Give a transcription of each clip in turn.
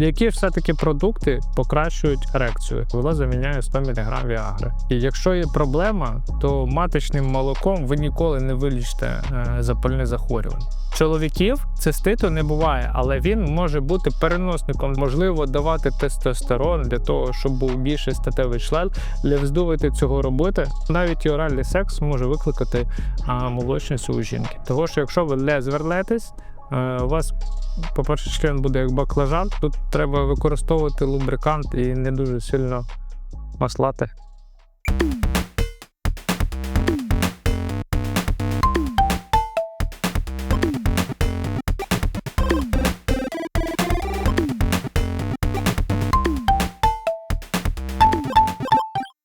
Які все-таки продукти покращують ерекцію? Воно заміняє 100 мг віагри. І якщо є проблема, то маточним молоком ви ніколи не вилічите е, запальне захворювання. Чоловіків циститу не буває, але він може бути переносником. Можливо, давати тестостерон для того, щоб був більший статевий член. Не вздумайте цього робити. Навіть і оральний секс може викликати молочницю у жінки. Того що якщо ви не звернетесь, у вас, по-перше, член буде як баклажан. Тут треба використовувати лубрикант і не дуже сильно маслати.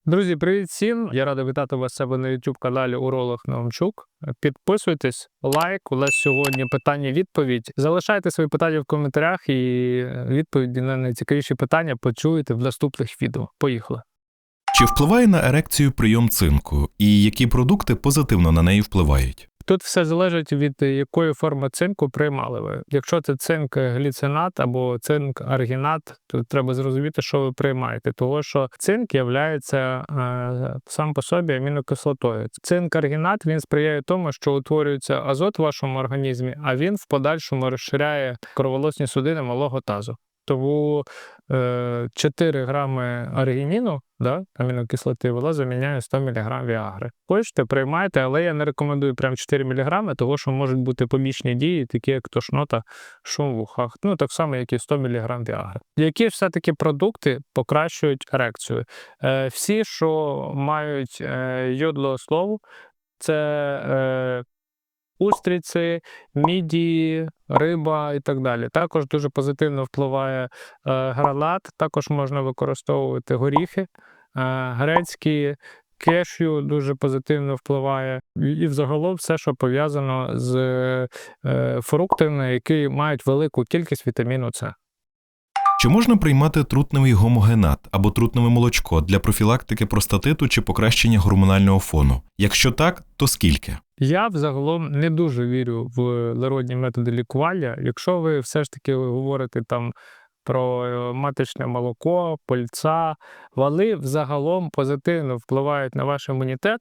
Друзі, привіт всім! Я радий вітати вас себе на youtube каналі Уролог Наумчук. Підписуйтесь, лайк. У нас сьогодні питання-відповідь. Залишайте свої питання в коментарях і відповіді на найцікавіші питання почуєте в наступних відео. Поїхали! Чи впливає на ерекцію прийом цинку, і які продукти позитивно на неї впливають? Тут все залежить від якої форми цинку приймали ви. Якщо це цинк гліцинат або цинк аргінат, то треба зрозуміти, що ви приймаєте. Того що цинк є е, сам по собі амінокислотою. Цинк аргінат він сприяє тому, що утворюється азот в вашому організмі, а він в подальшому розширяє кроволосні судини малого тазу. Тому е, 4 грами аргініну, да, амінокислоти, вона заміняє 100 мг віагри. Хочете, приймайте, але я не рекомендую прям 4 мг, тому що можуть бути помічні дії, такі як тошнота, шум в ухах. Ну так само, як і 100 мг віагри. Які все-таки продукти покращують ерекцію? Е, всі, що мають е, йодло слову, це е, устриці, мідії, риба і так далі. Також дуже позитивно впливає е, гранат, також можна використовувати горіхи, е, грецькі. Кешю дуже позитивно впливає, і взагалом все, що пов'язано з е, фруктами, які мають велику кількість вітаміну С. Чи можна приймати трутневий гомогенат або трутневе молочко для профілактики простатиту чи покращення гормонального фону? Якщо так, то скільки? Я взагалом не дуже вірю в народні методи лікування. Якщо ви все ж таки говорите там про е, маточне молоко, польця, вали взагалом позитивно впливають на ваш імунітет,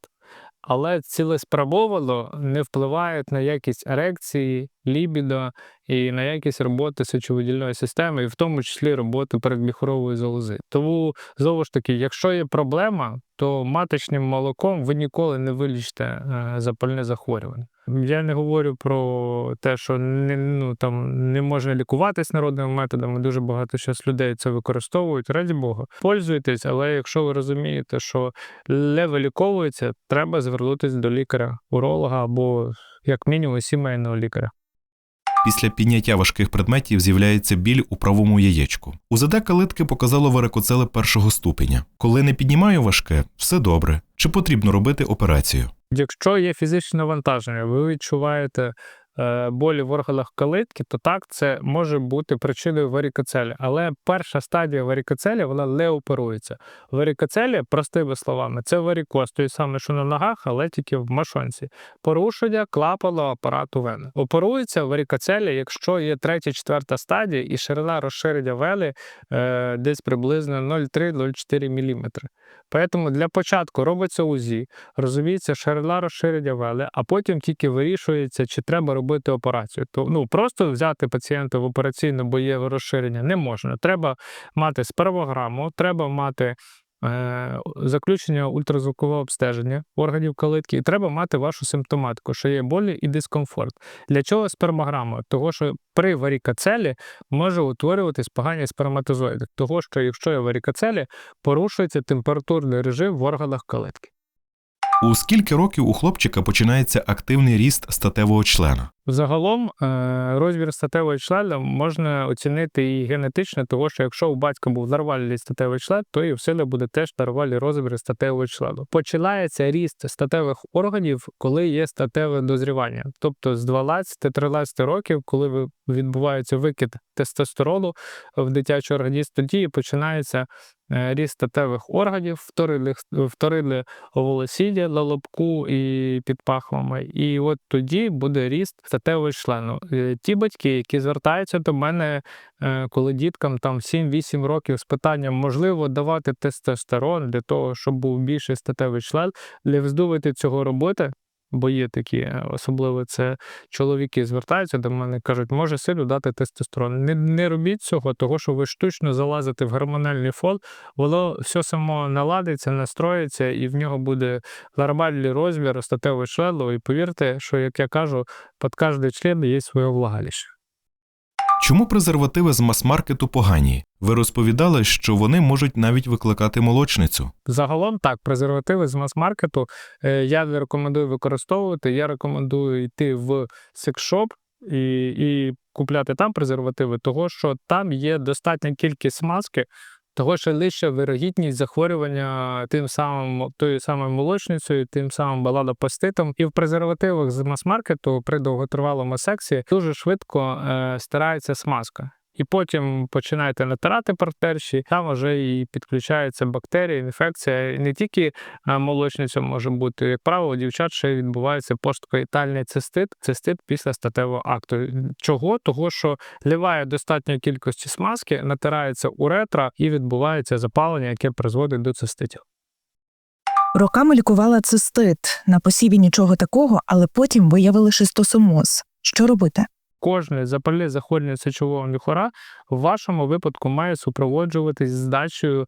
але цілеспрямовано не впливають на якість ерекції, лібідо і на якість роботи сечовидільної системи, і в тому числі роботи передміхорової залози. Тому знову ж таки, якщо є проблема, то маточним молоком ви ніколи не вилічите е, запальне захворювання. Я не говорю про те, що не, ну, там, не можна лікуватись народними методами. Дуже багато зараз людей це використовують. Раді Бога, пользуйтесь, але якщо ви розумієте, що не виліковується, треба звернутися до лікаря, уролога або як мінімум сімейного лікаря. Після підняття важких предметів з'являється біль у правому яєчку. УЗД калитки показало варикоцели першого ступеня. Коли не піднімаю важке, все добре. Чи потрібно робити операцію? Якщо є фізичне навантаження, ви відчуваєте болі в органах калитки, то так це може бути причиною варікоцелі. Але перша стадія варікоцелі вона не оперується. Варікоцелі, простими словами, це варікоз, той саме, що на ногах, але тільки в машонці. Порушення клапану апарату вени. Оперується варікоцелі, якщо є третя, четверта стадія і ширина розширення вени е, десь приблизно 0,3-0,4 мм. Тому для початку робиться УЗІ, розуміється ширина розширення вели, а потім тільки вирішується, чи треба робити операцію. То ну просто взяти пацієнта в операційну, бо є розширення, не можна. Треба мати спермограму, треба мати. е, Заключення ультразвукового обстеження органів калитки, і треба мати вашу симптоматику, що є болі і дискомфорт. Для чого спермограма? Того, що при варікоцелі може утворюватись погані сперматозоїди. Того, що якщо є варікоцелі, порушується температурний режим в органах калитки. У скільки років у хлопчика починається активний ріст статевого члена? Загалом е, розмір статевого члена можна оцінити і генетично, того що якщо у батька був нормальний статевий член, то і в сина буде теж нормальний розмір статевого члену. Починається ріст статевих органів, коли є статеве дозрівання, тобто з 12-13 років, коли відбувається викид тестостерону в дитячий організм, тоді починається е, ріст статевих органів, вторинне, вторинне волосіння на лобку і під пахвами. І от тоді буде ріст статевого члену. Е, Ті батьки, які звертаються до мене, е, коли діткам там 7-8 років з питанням, можливо, давати тестостерон для того, щоб був більший статевий член, не вздувати цього робити. Бо є такі, е, особливо це чоловіки звертаються до мене, кажуть, може силю дати тестостерон. Не, не робіть цього, того що ви штучно залазите в гормональний фон, воно все само наладиться, настроїться, і в нього буде нормальний розмір статевого члену. І повірте, що як я кажу, під кожний член є своє влагалище. Чому презервативи з мас-маркету погані? Ви розповідали, що вони можуть навіть викликати молочницю. Загалом так, презервативи з мас-маркету е, я не рекомендую використовувати. Я рекомендую йти в секшоп і, і купляти там презервативи, того що там є достатня кількість смазки, того що лише вирогідність захворювання тим самим тою самою молочницею, тим самим баладопаститом. І в презервативах з мас-маркету при довготривалому сексі дуже швидко е, стирається смазка. І потім починаєте натирати партерші, там вже і підключаються бактерії, інфекція. І не тільки молочниця може бути, як правило, дівчат ще відбувається посткоїтальний цистит, цистит після статевого акту. Чого? Того, що ліває достатньої кількості смазки, натирається уретра і відбувається запалення, яке призводить до циститів. Роками лікувала цистит. На посіві нічого такого, але потім виявили шистосомоз. Що робити? Кожне запальне захворювання сечового міхора в вашому випадку має супроводжуватись здачею е,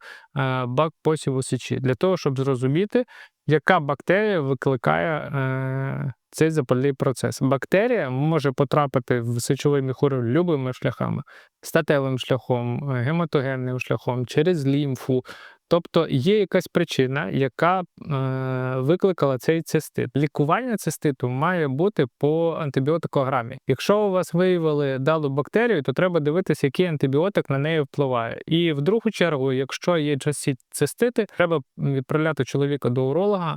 бак посіву сечі для того, щоб зрозуміти, яка бактерія викликає е, цей запальний процес. Бактерія може потрапити в сечовий міхур любими шляхами: статевим шляхом, е, гематогенним шляхом, через лімфу. Тобто є якась причина, яка е, викликала цей цистит. Лікування циститу має бути по антибіотикограмі. Якщо у вас виявили далу бактерію, то треба дивитися, який антибіотик на неї впливає. І в другу чергу, якщо є часті цистити, треба відправляти чоловіка до уролога,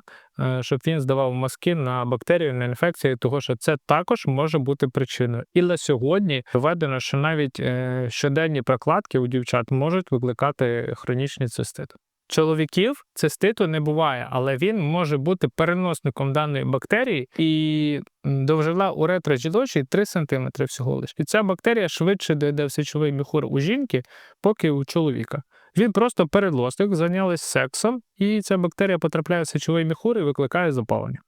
щоб він здавав мазки на бактерію, на інфекцію, того що це також може бути причиною. І на сьогодні доведено, що навіть е, щоденні прокладки у дівчат можуть викликати хронічні цистити. Чоловіків циститу не буває, але він може бути переносником даної бактерії, і м, довжина уретри жіночої 3 см всього лише. І ця бактерія швидше дійде в сечовий міхур у жінки, поки у чоловіка. Він просто переносник, зайнялись сексом, і ця бактерія потрапляє в сечовий міхур і викликає запалення.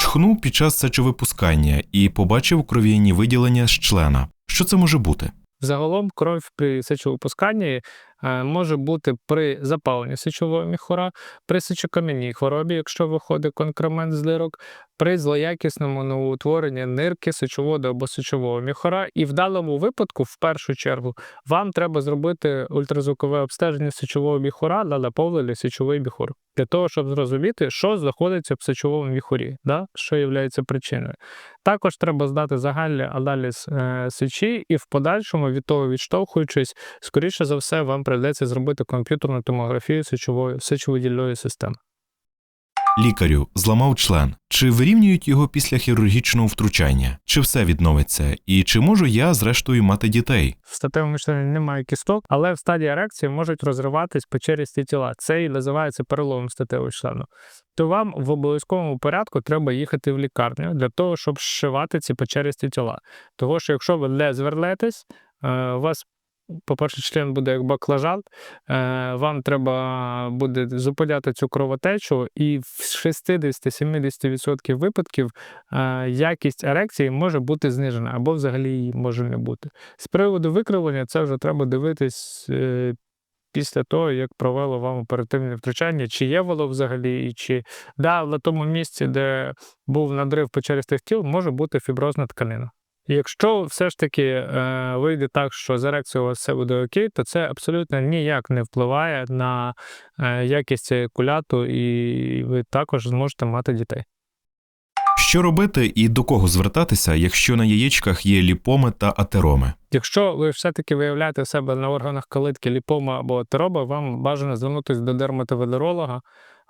Чхнув під час сечовипускання і побачив кров'яні виділення з члена. Що це може бути? Загалом кров при сечовипусканні е, може бути при запаленні сечового міхура, при сечокам'яній хворобі, якщо виходить конкремент з дирок, при злоякісному новоутворенні нирки сечоводу або сечового міхура. І в даному випадку, в першу чергу, вам треба зробити ультразвукове обстеження сечового міхура на наповнений сечовий міхур. Для того, щоб зрозуміти, що знаходиться в сечовому міхурі, да? що є причиною. Також треба здати загальний аналіз е, сечі, і в подальшому від того відштовхуючись, скоріше за все, вам прийдеться зробити комп'ютерну томографію сечової сечовидільної системи. Лікарю зламав член. Чи вирівнюють його після хірургічного втручання? Чи все відновиться? І чи можу я, зрештою, мати дітей? В статевому члені немає кісток, але в стадії ерекції можуть розриватись печерісті тіла. Це і називається переломом статевого члену. То вам в обов'язковому порядку треба їхати в лікарню для того, щоб зшивати ці печерісті тіла. Того що якщо ви не звернетесь, е, вас по-перше, член буде як баклажан, е, вам треба буде зупиняти цю кровотечу, і в 60-70% випадків е, якість ерекції може бути знижена або взагалі її може не бути. З приводу викривлення, це вже треба дивитись. е, Після того, як провело вам оперативне втручання, чи є воно взагалі, чи да, на тому місці, де був надрив печерістих тіл, може бути фіброзна тканина. Якщо все ж таки е, вийде так, що з ерекцією у вас все буде окей, то це абсолютно ніяк не впливає на е, якість куляту, і ви також зможете мати дітей. Що робити і до кого звертатися, якщо на яєчках є ліпоми та атероми? Якщо ви все-таки виявляєте в себе на органах калитки ліпома або атероба, вам бажано звернутися до дерматовенеролога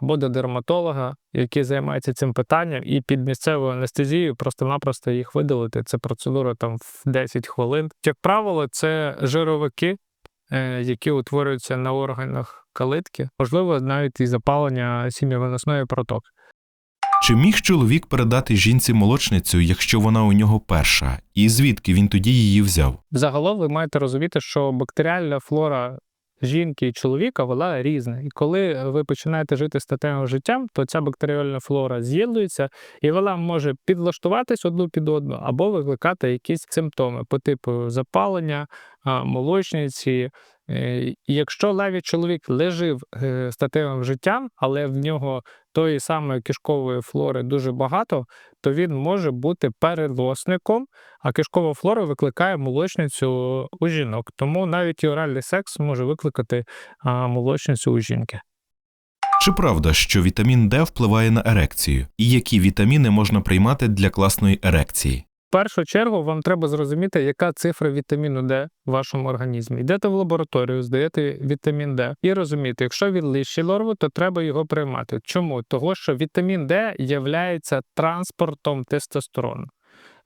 або до дерматолога, який займається цим питанням, і під місцевою анестезією просто-напросто їх видалити. Це процедура там в 10 хвилин. Як правило, це жировики. е, які утворюються на органах калитки, можливо, навіть і запалення сім'євиносної протоки. Чи міг чоловік передати жінці молочницю, якщо вона у нього перша, і звідки він тоді її взяв? Загалом ви маєте розуміти, що бактеріальна флора жінки і чоловіка вона різна. І коли ви починаєте жити статевим життям, то ця бактеріальна флора з'єднується, і вона може підлаштуватись одну під одну або викликати якісь симптоми по типу запалення, молочниці. Е, якщо навіть чоловік лежив е, статевим життям, але в нього тої самої кишкової флори дуже багато, то він може бути переносником а кишкова флора викликає молочницю у жінок. Тому навіть і оральний секс може викликати молочницю у жінки. Чи правда, що вітамін Д впливає на ерекцію? І які вітаміни можна приймати для класної ерекції? Першу чергу вам треба зрозуміти, яка цифра вітаміну Д в вашому організмі. Йдете в лабораторію, здаєте вітамін Д і розумієте, якщо він вищий норми, то треба його приймати. Чому? Того, що вітамін Д є транспортом тестостерону.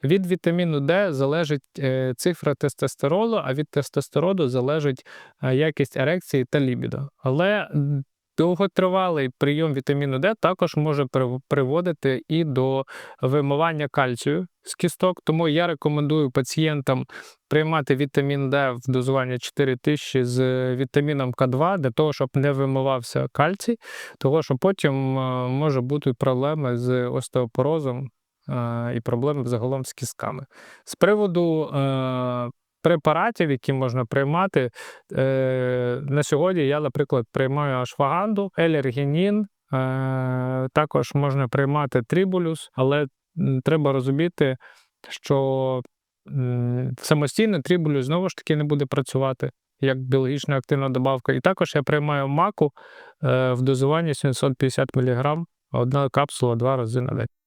Від вітаміну Д залежить е, цифра тестостерону, а від тестостерону залежить е, якість ерекції та лібідо. Але довготривалий прийом вітаміну Д також може приводити і до вимивання кальцію з кісток. Тому я рекомендую пацієнтам приймати вітамін Д в дозуванні 4000 з вітаміном К2 для того, щоб не вимивався кальцій, того що потім е, може бути проблеми з остеопорозом е, і проблеми загалом з кістками. З приводу е, препаратів, які можна приймати, е, на сьогодні я, наприклад, приймаю ашваганду, елергінін, е, також можна приймати трибулюс, але треба розуміти, що самостійно трибулюс знову ж таки не буде працювати. Як біологічна активна добавка. І також я приймаю маку е, в дозуванні 750 мг, одна капсула два рази на день.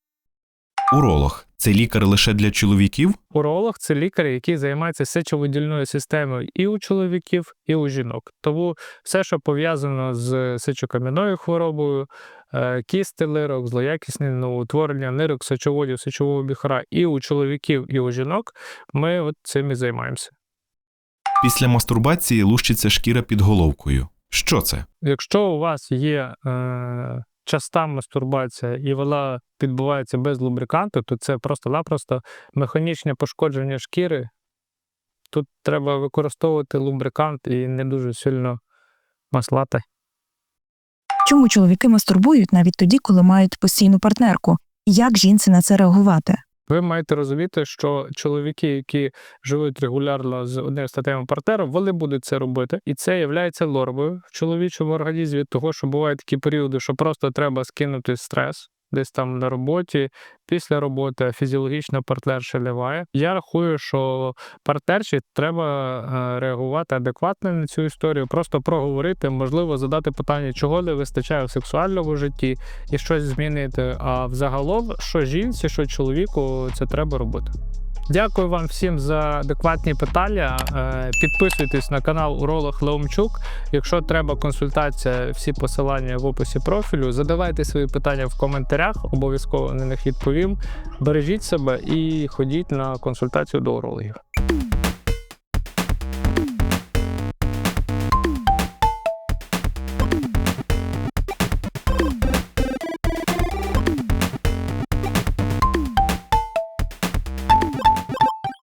Уролог це лікар лише для чоловіків? Уролог це лікар, який займається сечовидільною системою і у чоловіків, і у жінок. Тому все, що пов'язано з сечокам'яною хворобою, е, кісти лирок, злоякісне новоутворення нирок, сечоводів, сечового біхара і у чоловіків, і у жінок, ми от цим і займаємося. Після мастурбації лущиться шкіра під головкою. Що це? Якщо у вас є е, часта мастурбація і вона відбувається без лубриканту, то це просто-напросто механічне пошкодження шкіри. Тут треба використовувати лубрикант і не дуже сильно маслати. Чому чоловіки мастурбують навіть тоді, коли мають постійну партнерку? Як жінці на це реагувати? Ви маєте розуміти, що чоловіки, які живуть регулярно з одним статевим партнером, вони будуть це робити, і це є нормою в чоловічому організмі, того що бувають такі періоди, що просто треба скинути стрес. Десь там на роботі, після роботи, фізіологічно партнер ще. Я рахую, що партнерші треба е, реагувати адекватно на цю історію, просто проговорити, можливо, задати питання, чого не вистачає в сексуальному житті, і щось змінити. А взагалом, що жінці, що чоловіку, це треба робити. Дякую вам всім за адекватні питання. Е, Підписуйтесь на канал Уролог Леомчук. Якщо треба консультація, всі посилання в описі профілю. Задавайте свої питання в коментарях, обов'язково на них відповім. Бережіть себе і ходіть на консультацію до урологів.